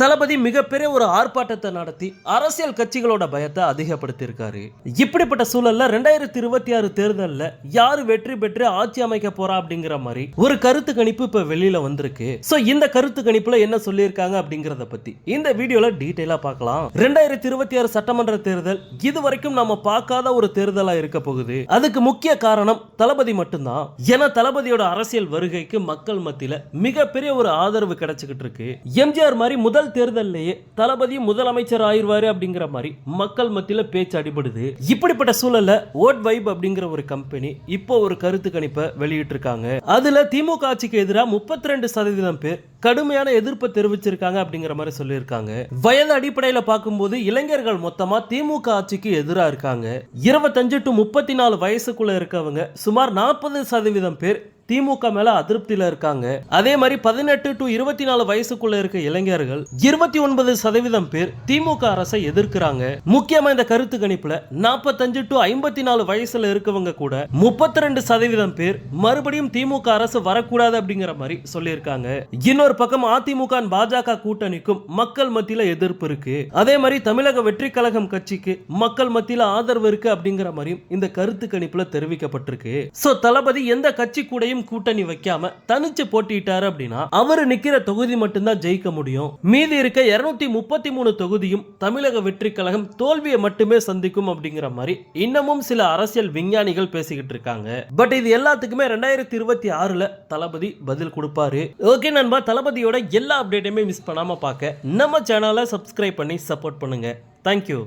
தளபதி மிகப்பெரிய ஒரு ஆர்ப்பாட்டத்தை நடத்தி அரசியல் கட்சிகளோட பயத்தை அதிகப்படுத்தியிருக்காரு. இப்படிப்பட்ட சூழல்ல ரெண்டாயிரத்தி இருபத்தி ஆறு தேர்தலில் யாரு வெற்றி பெற்று ஆட்சி அமைக்க போறா அப்படிங்கிற மாதிரி ஒரு கருத்து கணிப்பு இப்ப வெளியில வந்திருக்கு. சோ இந்த கருத்து கணிப்புல என்ன சொல்லியிருக்காங்க அப்படிங்கறத பத்தி இந்த வீடியோல டீட்டெயிலா பார்க்கலாம். ரெண்டாயிரத்தி இருபத்தி ஆறு சட்டமன்ற தேர்தல் இது வரைக்கும் நம்ம பார்க்காத ஒரு தேர்தலா இருக்க போகுது. அதுக்கு முக்கிய காரணம் தளபதி மட்டும்தான். ஏன்னா தளபதியோட அரசியல் வருகைக்கு மக்கள் மத்தியில மிகப்பெரிய ஒரு ஆதரவு கிடைச்சுக்கிட்டு இருக்கு. எம்ஜிஆர் மாதிரி முதல் தேர்தல்லையே தளபதி முதலமைச்சர் ஆயிடுவாரு அப்படிங்கிற மாதிரி மக்கள் மத்தியில் பேச்சு அடிபடுது. இப்படிப்பட்ட சூழல்ல ஓட் வைப் அப்படிங்கிற ஒரு கம்பெனி இப்போ ஒரு கருத்து கணிப்பை வெளியிட்டு இருக்காங்க அதுல திமுக ஆட்சிக்கு எதிராக முப்பத்தி ரெண்டு சதவீதம் பேர் கடுமையான எதிர்ப்பை தெரிவிச்சிருக்காங்க அப்படிங்கிற மாதிரி சொல்லியிருக்காங்க. வயது அடிப்படையில பார்க்கும்போது இளைஞர்கள் மொத்தமா திமுக ஆட்சிக்கு எதிராக இருக்காங்க. இருபத்தஞ்சு டு முப்பத்தி நாலு வயசுக்குள்ள இருக்கவங்க சுமார் நாற்பது சதவீதம் பேர் திமுக மேல அதிருப்தியில இருக்காங்க. அதே மாதிரி பதினெட்டு டு இருபத்தி நாலு வயசுக்குள்ள இருக்க இளைஞர்கள் இருபத்தி ஒன்பது சதவீதம் பேர் திமுக அரசை எதிர்க்கிறாங்க. முக்கியமா இந்த கருத்து கணிப்புல நாற்பத்தஞ்சு டு ஐம்பத்தி நாலு வயசுல இருக்கவங்க கூட முப்பத்தி ரெண்டு சதவீதம் பேர் மறுபடியும் திமுக அரசு வரக்கூடாது அப்படிங்கிற மாதிரி சொல்லியிருக்காங்க. இன்னொரு பக்கம் அதிமுக பாஜக கூட்டணிக்கும் மக்கள் மத்தியில எதிர்ப்பு இருக்கு. அதே மாதிரி தமிழக வெற்றி கழகம் கட்சிக்கு மக்கள் மத்தியில ஆதரவு இருக்கு அப்படிங்கிற மாதிரியும் இந்த கருத்து கணிப்புல தெரிவிக்கப்பட்டிருக்கு. சோ தளபதி எந்த கட்சி கூடயும் கூட்டணி வைக்காம தனிச்சு போட்டிட்டாரு அப்படின்னா அவர் நிக்கிற தொகுதி மட்டும்தான் ஜெயிக்க முடியும். மீதி இருக்க இருநூத்தி முப்பத்தி மூணு தொகுதியும் தமிழக வெற்றி கழகம் தோல்வியை மட்டுமே சந்திக்கும் அப்படிங்கிற மாதிரி இன்னமும் சில அரசியல் விஞ்ஞானிகள் பேசிக்கிட்டு இருக்காங்க. பட் இது எல்லாத்துக்குமே ரெண்டாயிரத்தி இருபத்தி ஆறுல தளபதி பதில் கொடுப்பாரு. ஓகே நண்பா தளபதியோட எல்லா அப்டேட்டையுமே மிஸ் பண்ணாம பார்க்க நம்ம சேனலை சப்ஸ்கிரைப் பண்ணி சப்போர்ட் பண்ணுங்க. தேங்க்யூ